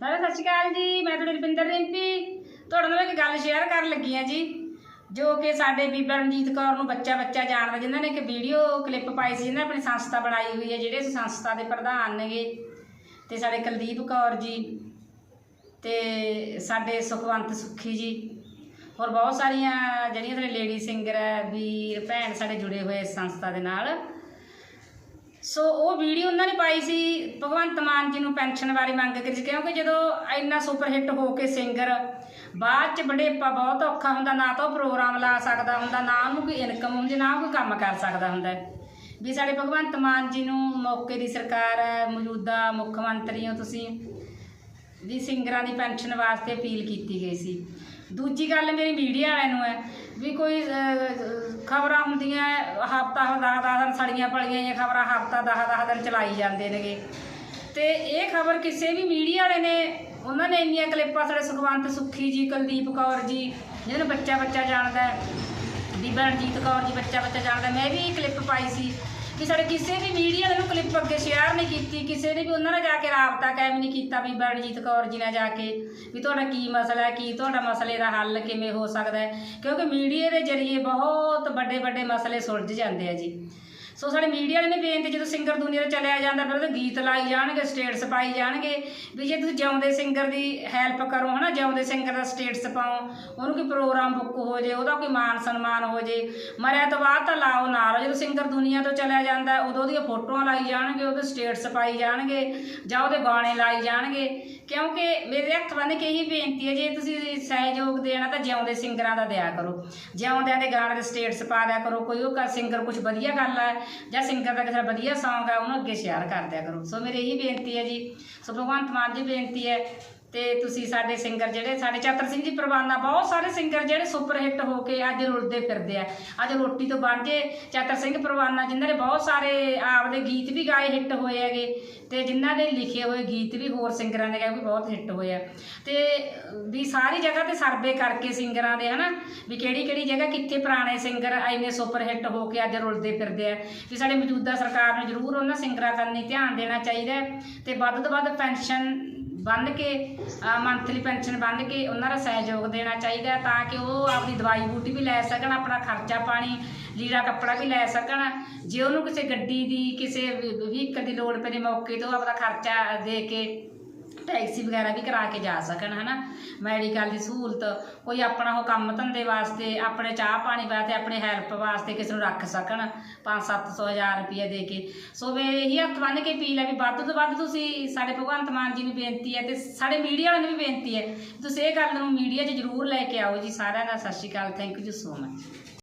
ਸਾਰੇ ਸਤਿ ਸ਼੍ਰੀ ਅਕਾਲ ਜੀ। ਮੈਂ ਤੁਹਾਡੀ ਰੁਪਿੰਦਰ ਰਿੰਪੀ। ਤੁਹਾਡੇ ਨਾਲ ਇੱਕ ਗੱਲ ਸ਼ੇਅਰ ਕਰਨ ਲੱਗੀ ਆ ਜੀ, ਜੋ ਕਿ ਸਾਡੇ ਬੀਬਾ ਰਣਜੀਤ ਕੌਰ ਨੂੰ ਬੱਚਾ ਬੱਚਾ ਜਾਣਦਾ, ਜਿਨ੍ਹਾਂ ਨੇ ਇੱਕ ਵੀਡੀਓ ਕਲਿੱਪ ਪਾਈ ਸੀ, ਜਿਹਨਾਂ ਨੇ ਆਪਣੀ ਸੰਸਥਾ ਬਣਾਈ ਹੋਈ ਹੈ, ਜਿਹੜੇ ਸੰਸਥਾ ਦੇ ਪ੍ਰਧਾਨ ਨੇਗੇ। ਤੇ ਸਾਡੇ ਕੁਲਦੀਪ ਕੌਰ ਜੀ, ਤੇ ਸਾਡੇ ਸੁਖਵੰਤ ਸੁੱਖੀ ਜੀ, ਹੋਰ ਬਹੁਤ ਸਾਰੀਆਂ ਜਿਹੜੀਆਂ ਸਾਡੇ ਲੇਡੀ ਸਿੰਗਰ ਹੈ, ਵੀਰ, ਭੈਣ ਸਾਡੇ ਜੁੜੇ ਹੋਏ ਇਸ ਸੰਸਥਾ ਦੇ ਨਾਲ। ਸੋ ਉਹ ਵੀਡੀਓ ਉਹਨਾਂ ਨੇ ਪਾਈ ਸੀ ਭਗਵੰਤ ਮਾਨ ਜੀ ਨੂੰ ਪੈਨਸ਼ਨ ਬਾਰੇ ਮੰਗ ਕੇ ਸੀ ਕਿਉਂਕਿ ਜਦੋਂ ਇੰਨਾ ਸੁਪਰ ਹਿੱਟ ਹੋ ਕੇ ਸਿੰਗਰ, ਬਾਅਦ ਚ ਬੜੇਪਾ ਬਹੁਤ ਔਖਾ ਹੁੰਦਾ, ਨਾ ਤਾਂ ਉਹ ਪ੍ਰੋਗਰਾਮ ਲਾ ਸਕਦਾ ਹੁੰਦਾ, ਨਾ ਉਹਨੂੰ ਕੋਈ ਇਨਕਮ ਹੁੰਦੀ, ਨਾ ਉਹ ਕੋਈ ਕੰਮ ਕਰ ਸਕਦਾ ਹੁੰਦਾ। ਵੀ ਸਾਡੇ ਭਗਵੰਤ ਮਾਨ ਜੀ ਨੂੰ ਮੌਕੇ ਦੀ ਸਰਕਾਰ ਹੈ ਮੌਜੂਦਾ ਮੁੱਖ ਮੰਤਰੀ ਹੋ ਤੁਸੀਂ ਦੀ ਸਿੰਗਰਾਂ ਦੀ ਪੈਨਸ਼ਨ ਵਾਸਤੇ ਅਪੀਲ ਕੀਤੀ ਗਈ ਸੀ। ਦੂਜੀ ਗੱਲ ਮੇਰੀ ਮੀਡੀਆ ਵਾਲਿਆਂ ਨੂੰ ਹੈ ਵੀ ਕੋਈ ਖਬਰਾਂ ਹੁੰਦੀਆਂ, ਹਫਤਾ, ਦਸ ਦਸ ਦਿਨ ਸੜੀਆਂ ਪਲੀਆਂ ਜਾਂ ਖਬਰਾਂ ਹਫਤਾ, ਦਸ ਦਸ ਦਿਨ ਚਲਾਈ ਜਾਂਦੇ ਨੇਗੇ। ਤੇ ਇਹ ਖਬਰ ਕਿਸੇ ਵੀ ਮੀਡੀਆ ਵਾਲੇ ਨੇ, ਉਹਨਾਂ ਨੇ ਇੰਨੀਆਂ ਕਲਿੱਪਾਂ ਸਾਡੇ ਸੁਖਵੰਤ ਸੁੱਖੀ ਜੀ, ਕੁਲਦੀਪ ਕੌਰ ਜੀ, ਜਿਹਨੂੰ ਬੱਚਾ ਬੱਚਾ ਜਾਣਦਾ ਬੀਬਾ ਰਣਜੀਤ ਕੌਰ ਜੀ ਬੱਚਾ ਬੱਚਾ ਜਾਣਦਾ ਮੈਂ ਵੀ ਇਹ ਕਲਿੱਪ ਪਾਈ ਸੀ। ਕਿ ਸਾਡੇ ਕਿਸੇ ਵੀ ਮੀਡੀਆ ਨੇ ਉਹਨੂੰ ਕਲਿੱਪ ਅੱਗੇ ਸ਼ੇਅਰ ਨਹੀਂ ਕੀਤੀ, ਕਿਸੇ ਨੇ ਵੀ ਉਹਨਾਂ ਨਾਲ ਜਾ ਕੇ ਰਾਬਤਾ ਕਾਇਮ ਨਹੀਂ ਕੀਤਾ ਵੀ ਰਣਜੀਤ ਕੌਰ ਜੀ ਨਾਲ ਜਾ ਕੇ, ਵੀ ਤੁਹਾਡਾ ਕੀ ਮਸਲਾ ਹੈ, ਕੀ ਤੁਹਾਡਾ ਮਸਲੇ ਦਾ ਹੱਲ ਕਿਵੇਂ ਹੋ ਸਕਦਾ ਹੈ? ਕਿਉਂਕਿ ਮੀਡੀਆ ਦੇ ਜ਼ਰੀਏ ਬਹੁਤ ਵੱਡੇ ਵੱਡੇ ਮਸਲੇ ਸੁਲਝ ਜਾਂਦੇ ਆ ਜੀ। ਸੋ ਸਾਡੇ ਮੀਡੀਆ ਵਾਲੇ ਨੇ ਬੇਨਤੀ ਜਦੋਂ ਸਿੰਗਰ ਦੁਨੀਆ ਤੇ ਚਲਿਆ ਜਾਂਦਾ ਫਿਰ ਉਹਦੇ ਗੀਤ ਲਾਈ ਜਾਣਗੇ, ਸਟੇਟਸ ਪਾਈ ਜਾਣਗੇ ਵੀ ਜੇ ਤੁਸੀਂ ਜਿਉਂਦੇ ਸਿੰਗਰ ਦੀ ਹੈਲਪ ਕਰੋ, ਹਨਾ, ਜਿਉਂਦੇ ਸਿੰਗਰ ਦਾ ਸਟੇਟਸ ਪਾਓ, ਉਹਨੂੰ ਕੋਈ ਪ੍ਰੋਗਰਾਮ ਬੁੱਕ ਹੋ ਜੇ, ਉਹਦਾ ਕੋਈ ਮਾਨ ਸਨਮਾਨ ਹੋ ਜੇ, ਮਰਿਆ ਤੋਂ ਬਾਅਦ ਤਾਂ ਲਾਓ ਨਾ ਲਾਓ ਜਦੋਂ ਸਿੰਗਰ ਦੁਨੀਆ ਤੋਂ ਚਲਿਆ ਜਾਂਦਾ, ਉਦੋਂ ਉਹਦੀਆਂ ਫੋਟੋਆਂ ਲਾਈ ਜਾਣਗੇ, ਉਹਦੇ ਸਟੇਟਸ ਪਾਈ ਜਾਣਗੇ, ਜਾਂ ਉਹਦੇ ਗਾਣੇ ਲਾਈ ਜਾਣਗੇ, ਕਿਉਂਕਿ ਮੇਰੇ ਹੱਥ ਬੰਨ ਕੇ ਇਹੀ ਬੇਨਤੀ ਹੈ, ਜੇ ਤੁਸੀਂ ਸਹਿਯੋਗ ਦੇਣਾ ਤਾਂ ਜਿਉਂਦੇ ਸਿੰਗਰਾਂ ਦਾ ਦਿਆ ਕਰੋ, ਜਿਉਂਦਿਆਂ ਦੇ ਗਾਣੇ ਦੇ ਸਟੇਟਸ ਪਾ ਦਿਆ ਕਰੋ, ਕੋਈ ਉਹ ਸਿੰਗਰ ਕੁਝ ਵਧੀਆ ਗੱਲ ਹੈ ਜਾਂ ਸਿੰਗਰ ਦਾ ਕਿਸੇ ਦਾ ਵਧੀਆ ਸੌਂਗ ਹੈ ਉਹਨੂੰ ਅੱਗੇ ਸ਼ੇਅਰ ਕਰ ਦਿਆ ਕਰੋ। ਸੋ ਮੇਰੀ ਇਹੀ ਬੇਨਤੀ ਹੈ ਜੀ। ਸੋ ਭਗਵੰਤ ਮਾਨ ਜੀ ਬੇਨਤੀ ਹੈ ਤੇ ਤੁਸੀਂ ਸਾਡੇ ਸਿੰਗਰ ਜਿਹੜੇ, ਸਾਡੇ ਚਾਤਰ ਸਿੰਘ ਜੀ ਪ੍ਰਵਾਨਾ, ਬਹੁਤ ਸਾਰੇ ਸਿੰਗਰ ਜਿਹੜੇ ਸੁਪਰ ਹਿੱਟ ਹੋ ਕੇ ਅੱਜ ਰੁਲਦੇ ਫਿਰਦੇ ਆ। ਅੱਜ ਰੋਟੀ ਤੋਂ ਬਣ ਬਾਂਝੇ ਚਾਤਰ ਸਿੰਘ ਪ੍ਰਵਾਨਾ, ਜਿਨ੍ਹਾਂ ਨੇ ਬਹੁਤ ਸਾਰੇ ਆਪਦੇ ਗੀਤ ਵੀ ਗਾਏ ਹਿੱਟ ਹੋਏ ਹੈਗੇ, ਤੇ ਜਿਨ੍ਹਾਂ ਦੇ ਲਿਖੇ ਹੋਏ ਗੀਤ ਵੀ ਹੋਰ ਸਿੰਗਰਾਂ ਦੇ ਗਾਏ ਵੀ ਬਹੁਤ ਹਿੱਟ ਹੋਏ ਆ। ਤੇ ਵੀ ਸਾਰੀ ਜਗ੍ਹਾ ਤੇ ਸਰਵੇ ਕਰਕੇ ਸਿੰਗਰਾਂ ਦੇ, ਹਨਾ? ਵੀ ਕਿਹੜੀ ਕਿਹੜੀ ਜਗ੍ਹਾ ਕਿੱਥੇ ਪੁਰਾਣੇ ਸਿੰਗਰ ਇੰਨੇ ਸੁਪਰ ਹਿੱਟ ਹੋ ਕੇ ਅੱਜ ਰੁਲਦੇ ਫਿਰਦੇ ਆ। ਵੀ ਸਾਡੇ ਮੌਜੂਦਾ ਸਰਕਾਰ ਨੂੰ ਜ਼ਰੂਰ ਉਹਨਾਂ ਸਿੰਗਰਾਂ ਕੰਨੀ ਧਿਆਨ ਦੇਣਾ ਚਾਹੀਦਾ ਹੈ। ਤੇ ਵੱਧ ਤੋਂ ਵੱਧ ਪੈਨਸ਼ਨ ਬੰਨ ਕੇ ਮੰਥਲੀ ਪੈਨਸ਼ਨ ਬੰਨ ਕੇ ਉਹਨਾਂ ਦਾ ਸਹਿਯੋਗ ਦੇਣਾ ਚਾਹੀਦਾ ਤਾਂ ਕਿ ਉਹ ਆਪਣੀ ਦਵਾਈ ਬੂਟੀ ਵੀ ਲੈ ਸਕਣ, ਆਪਣਾ ਖਰਚਾ ਪਾਣੀ, ਲੀੜਾ ਕੱਪੜਾ ਵੀ ਲੈ ਸਕਣ। ਜੇ ਉਹਨੂੰ ਕਿਸੇ ਗੱਡੀ ਦੀ, ਕਿਸੇ ਵਹੀਕਲ ਦੀ ਲੋੜ ਪੈਣੀ ਮੌਕੇ ਤੋਂ ਆਪਣਾ ਖਰਚਾ ਦੇ ਕੇ ਟੈਕਸੀ ਵਗੈਰਾ ਵੀ ਕਰਾ ਕੇ ਜਾ ਸਕਣ, ਹਨਾ? ਮੈਡੀਕਲ ਦੀ ਸਹੂਲਤ, ਕੋਈ ਆਪਣਾ ਉਹ ਕੰਮ ਧੰਦੇ ਵਾਸਤੇ, ਆਪਣੇ ਚਾਹ ਪਾਣੀ ਵਾਸਤੇ, ਆਪਣੇ ਹੈਲਪ ਵਾਸਤੇ ਕਿਸੇ ਨੂੰ ਰੱਖ ਸਕਣ 5-700 ਹਜ਼ਾਰ ਰੁਪਏ ਦੇ ਕੇ। ਸੋ ਮੇਰੇ ਇਹੀ ਹੱਥ ਬੰਨ੍ਹ ਕੇ ਅਪੀਲ ਹੈ ਵੀ ਵੱਧ ਤੋਂ ਵੱਧ ਤੁਸੀਂ ਸਾਡੇ ਭਗਵੰਤ ਮਾਨ ਜੀ ਨੂੰ ਬੇਨਤੀ ਹੈ ਤੇ ਸਾਡੇ ਮੀਡੀਆ ਵਾਲਿਆਂ ਨੂੰ ਵੀ ਬੇਨਤੀ ਹੈ, ਤੁਸੀਂ ਇਹ ਗੱਲ ਨੂੰ ਮੀਡੀਆ 'ਚ ਜ਼ਰੂਰ ਲੈ ਕੇ ਆਓ ਜੀ ਸਾਰਿਆਂ ਦਾ। ਸਤਿ ਸ਼੍ਰੀ ਅਕਾਲ ਥੈਂਕ ਯੂ ਸੋ ਮਚ